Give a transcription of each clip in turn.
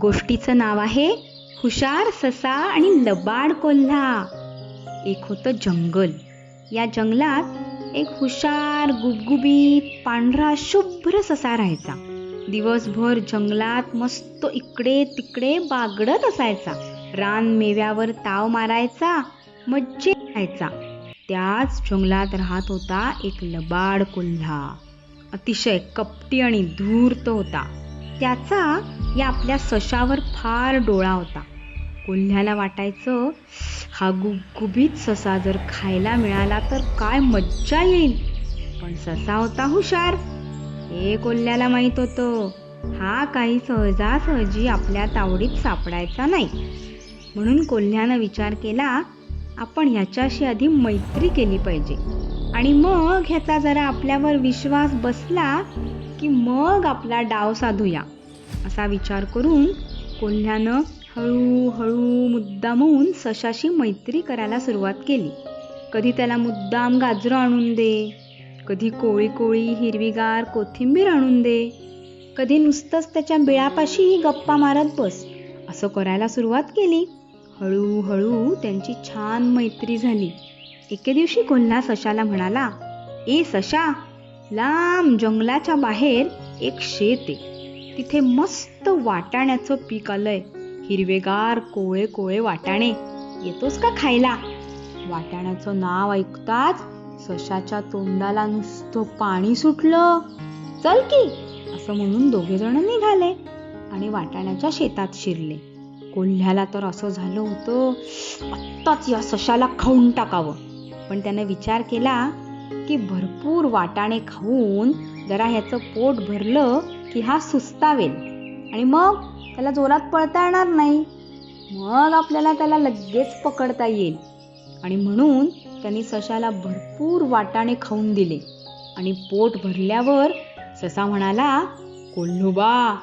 गोष्टीचं नाव आहे हुशार ससा आणि लबाड कोल्हा. एक होतं जंगल. या जंगलात एक हुशार गुबगुबीत पांढरा शुभ्र ससा राहायचा. दिवसभर जंगलात मस्त इकडे तिकडे बागडत असायचा. रान मेव्यावर ताव मारायचा मज्जे खायचा. त्याच जंगलात राहत होता एक लबाड कोल्हा. अतिशय कपटी आणि धूर्त होता. त्याचा या आपल्या सशावर फार डोळा होता. कोल्ह्याला वाटायचं हा गुबगुबीत ससा जर खायला मिळाला तर काय मज्जा येईल. पण ससा होता हुशार. हे कोल्ह्याला माहीत होतं. हा काही सहजासहजी आपल्या तावडीत सापडायचा नाही. म्हणून कोल्ह्यानं विचार केला आपण ह्याच्याशी आधी मैत्री केली पाहिजे. आणि मग ह्याचा जरा आपल्यावर विश्वास बसला की मग आपला डाव साधूया. असा विचार करून कोल्ह्यानं हळूहळू मुद्दामहून सशाशी मैत्री करायला सुरुवात केली. कधी त्याला मुद्दाम गाजरं आणून दे कधी कोळी कोळी हिरवीगार कोथिंबीर आणून दे कधी नुसतंच त्याच्या बिळापाशीही गप्पा मारत बस असं करायला सुरुवात केली. हळूहळू त्यांची छान मैत्री झाली. एके दिवशी कोल्हा सशाला म्हणाला ए सशा लांब जंगलाच्या बाहेर एक शेत आहे. तिथे मस्त वाटाण्याचं पीक आलंय. हिरवेगार कोळे कोळे वाटाणे. येतोस का खायला? वाटाण्याचं नाव ऐकताच सशाच्या तोंडाला नुसतं पाणी सुटलं. चल की असं म्हणून दोघे जण निघाले आणि वाटाण्याच्या शेतात शिरले. कोल्ह्याला तर असं झालं होतं आत्ताच या सशाला खाऊन टाकावं. पण त्यानं विचार केला की भरपूर वाटाणे खाऊन जरा ह्याचं पोट भरलं की हा सुस्तावेल. आणि मग त्याला जोरात पळता येणार नाही. मग आपल्याला त्याला लगेच पकडता येईल. आणि म्हणून त्यांनी सशाला भरपूर वाटाणे खाऊन दिले. आणि पोट भरल्यावर ससा म्हणाला कोल्होबा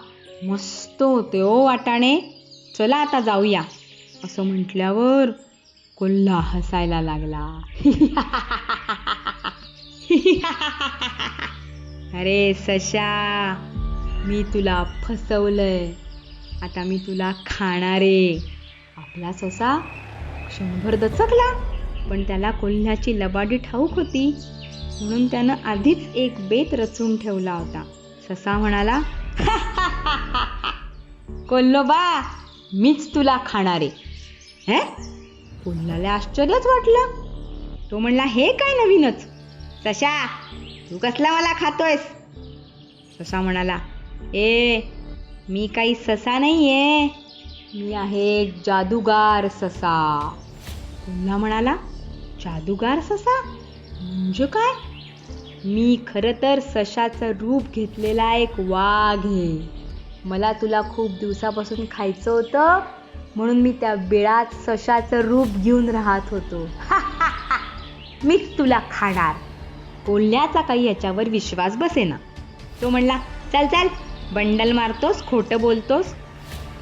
मस्त होते ओ वाटाणे. चला आता जाऊया. असं म्हटल्यावर कोल्हा हसायला लागला. अरे सशा मी तुला फसवलंय. आता मी तुला खाणारे. आपला ससा क्षणभर दचकला पण त्याला कोल्ह्याची लबाडी ठाऊक होती. म्हणून त्यानं आधीच एक बेत रचून ठेवला होता. ससा म्हणाला कोल्लोबा मीच तुला खाणारे. हे? पुन्हाला आश्चर्यच वाटलं? तो म्हणला हे काय नवीनच? सशा तू कसला मला खातोयस? ससा म्हणाला ए मी काही ससा नाही आहे मी आहे एक जादूगार ससा. पुन्हा म्हणाला जादूगार ससा? म्हणजे काय? मी खरं तर सशाचं रूप घेतलेला एक वाघ आहे. मला तुला खूप दिवसापासून खायचं होतं म्हणून मी त्या बिळात सशाचं रूप घेऊन राहत होतो. मीच तुला खाणार. बोलण्याचा काही याच्यावर विश्वास बसेना. तो म्हणला चल चल बंडल मारतोस खोटं बोलतोस.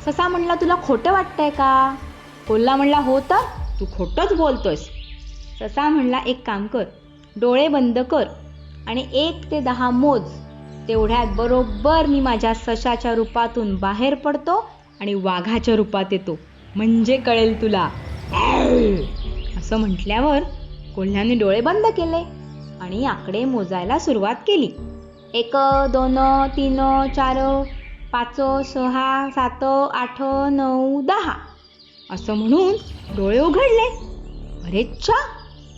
ससा म्हणला तुला खोटं वाटतंय का? कोल्हा म्हणला हो तर तू खोटंच बोलतोस ससा म्हणला एक काम कर डोळे बंद कर आणि एक ते दहा मोज तेवढ्यात बरोबर मी माझ्या सशाच्या रूपातून बाहेर पडतो आणि वाघाच्या रूपात येतो. म्हणजे कळेल तुला. असं म्हटल्यावर कोल्ह्याने डोळे बंद केले आणि आकडे मोजायला सुरुवात केली. एक दोन तीन चार पाच सहा सात आठ नऊ दहा. असं म्हणून डोळे उघडले. अरे छा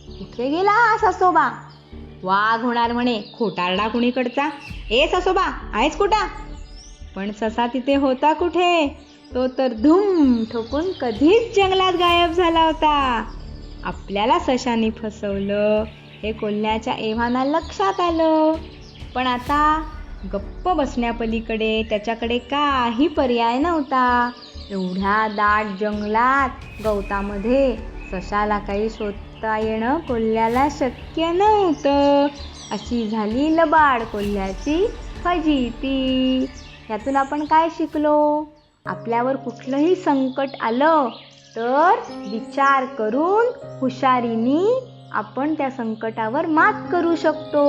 कुठे गेला हा ससोबा? वाघ होणार म्हणे खोटारडा कुणीकडचा? ए ससोबा आहेस कुठा? पण ससा तिथे होता कुठे? तो तर धूम ठोकून कधीच जंगलात गायब झाला होता. आपल्याला सशाने फसवलं हे कोल्ह्याच्या एव्हाना लक्षात आलं. पण आता गप्प बसण्यापलीकडे त्याच्याकडे काही पर्याय नव्हता. एवढ्या दाट जंगलात गवतामध्ये सशाला काही शोध बघता येणं कोल्ह्याला शक्य नव्हतं. अशी झाली लबाड कोल्ह्याची फजिती. यातून आपण काय शिकलो? आपल्यावर कुठलंही संकट आलं तर विचार करून हुशारीनी आपण त्या संकटावर मात करू शकतो.